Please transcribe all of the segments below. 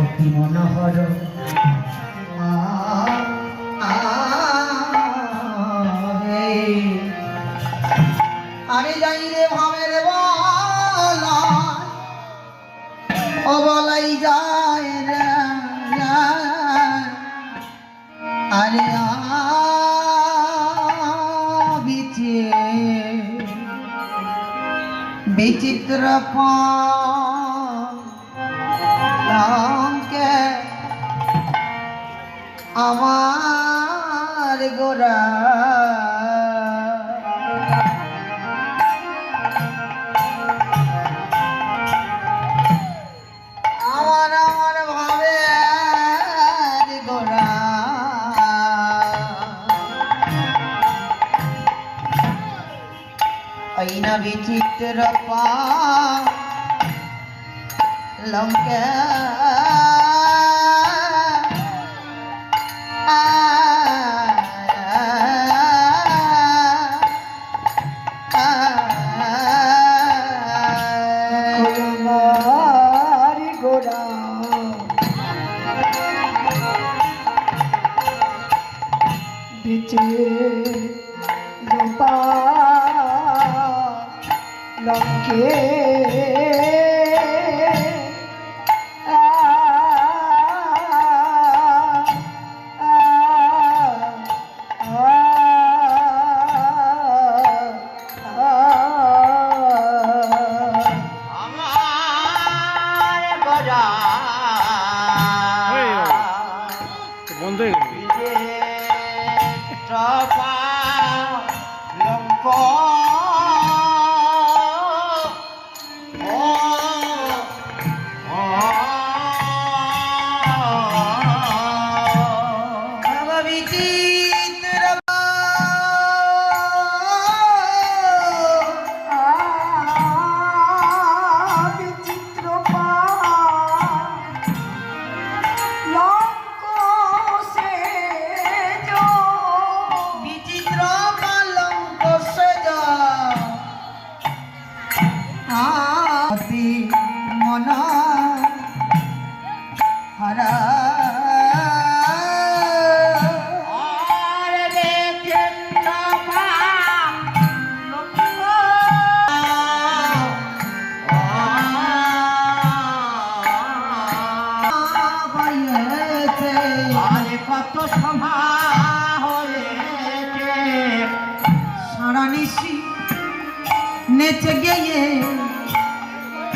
অতি মনোহর। আমি যাই রে ভাবের যায়। আরে বিচে বিচিত্র পাকে না বিচিত্র লঙ্কা বিচিত্র বন্ধ হয়ে গেল মন হারা। কত সভা হয়েছে। সারা নিশি নেচে গিয়ে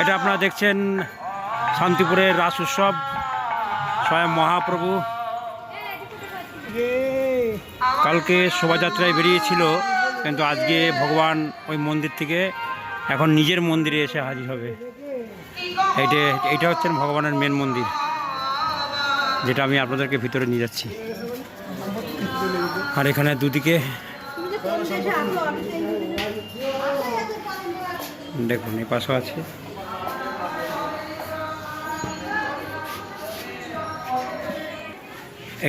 এটা আপনারা দেখছেন শান্তিপুরের রাস উৎসব। স্বয়ং মহাপ্রভু। কালকে শোভাযাত্রায় বেরিয়েছিল, কিন্তু আজকে ভগবান ওই মন্দির থেকে এখন নিজের মন্দিরে এসে হাজির হবে। এইটা এইটা হচ্ছেন ভগবানের মেন মন্দির, যেটা আমি আপনাদেরকে ভিতরে নিয়ে যাচ্ছি। আর এখানে দুদিকে দেখুন এই পাশে আছে।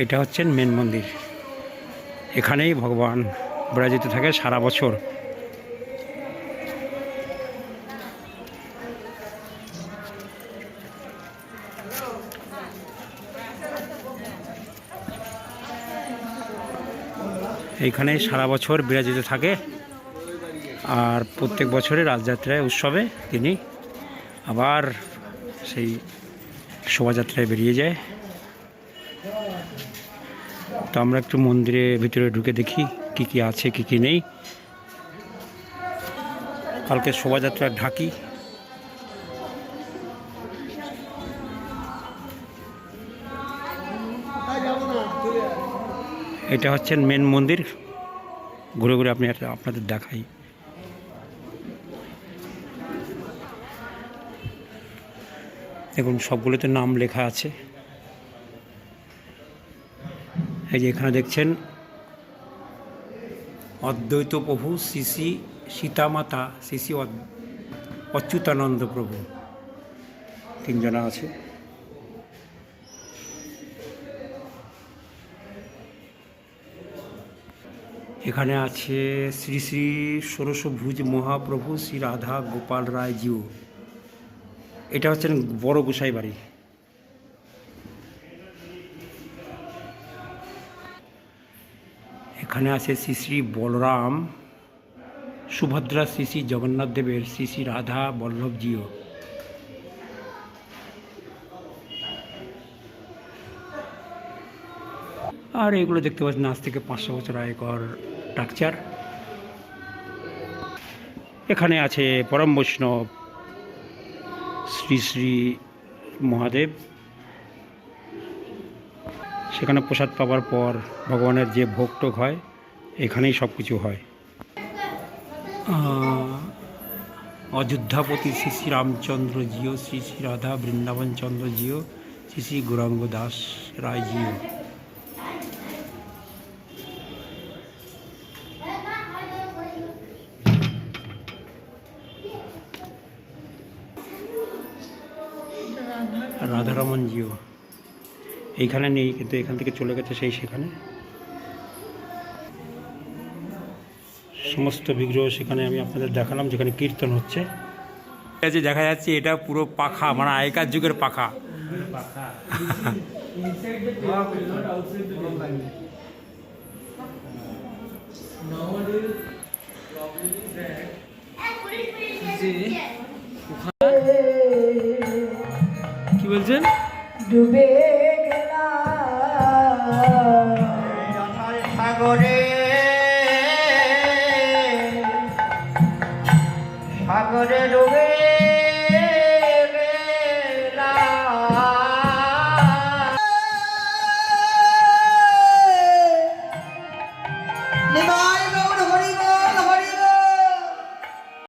এইটা হচ্ছেন মেন মন্দির। এখানেই ভগবান বিরাজিত থাকে সারা বছর। এইখানে সারা বছর বিরাজিত থাকে। আর প্রত্যেক বছরে রাজযাত্রায়, উৎসবে তিনি আবার সেই শোভাযাত্রায় বেরিয়ে যায়। তো আমরা একটু মন্দিরে ভিতরে ঢুকে দেখি কি কি আছে, কি কি নেই। কালকে শোভাযাত্রার ঢাকি। এটা হচ্ছেন মেন মন্দির। ঘুরে ঘুরে আপনি আপনাদের দেখাই। দেখুন, সবগুলোতে নাম লেখা আছে। এই যে এখানে দেখছেন, অদ্বৈত প্রভু শ্রী সীতামাতা, শ্রী অচ্যুতানন্দ প্রভু। তিনজনা আছে। এখানে আছে শ্রী শ্রী ষোড়শভুজ মহাপ্রভু শ্রী রাধা গোপাল রায় জিউ এটা হচ্ছেন বড় গোসাই বাড়ি এখানে আছে শ্রী শ্রী বলরাম, সুভদ্রা শ্রী শ্রী জগন্নাথ দেবের, শ্রী শ্রী রাধা বল্লভজিও। আর এগুলো দেখতে পাচ্ছেন, আজ থেকে পাঁচশো বছর আগেকার স্ট্রাকচার। এখানে আছে পরম বৈষ্ণব শ্রী শ্রী মহাদেব। সেখানে প্রসাদ পাওয়ার পর ভগবানের যে ভোগ টোক হয়, এখানেই সব কিছু হয় অযোধ্যাপতি শ্রী শ্রী রামচন্দ্র জিও শ্রী শ্রী রাধা বৃন্দাবন চন্দ্র জিও শ্রী শ্রী গৌরাঙ্গ দাস রায় জিও রাধারমন জিও এইখানে নেই কিন্তু এখান থেকে চলে গেছে সেই সেখানে। সমস্ত বিগ্রহ সেখানে আমি আপনাদের দেখালাম যেখানে কীর্তন হচ্ছে। আছে দেখা যাচ্ছে এটা পুরো পাখা মানে আগেকার যুগের পাখা। কি বলছেন? ডুবে সাগরে ডুবে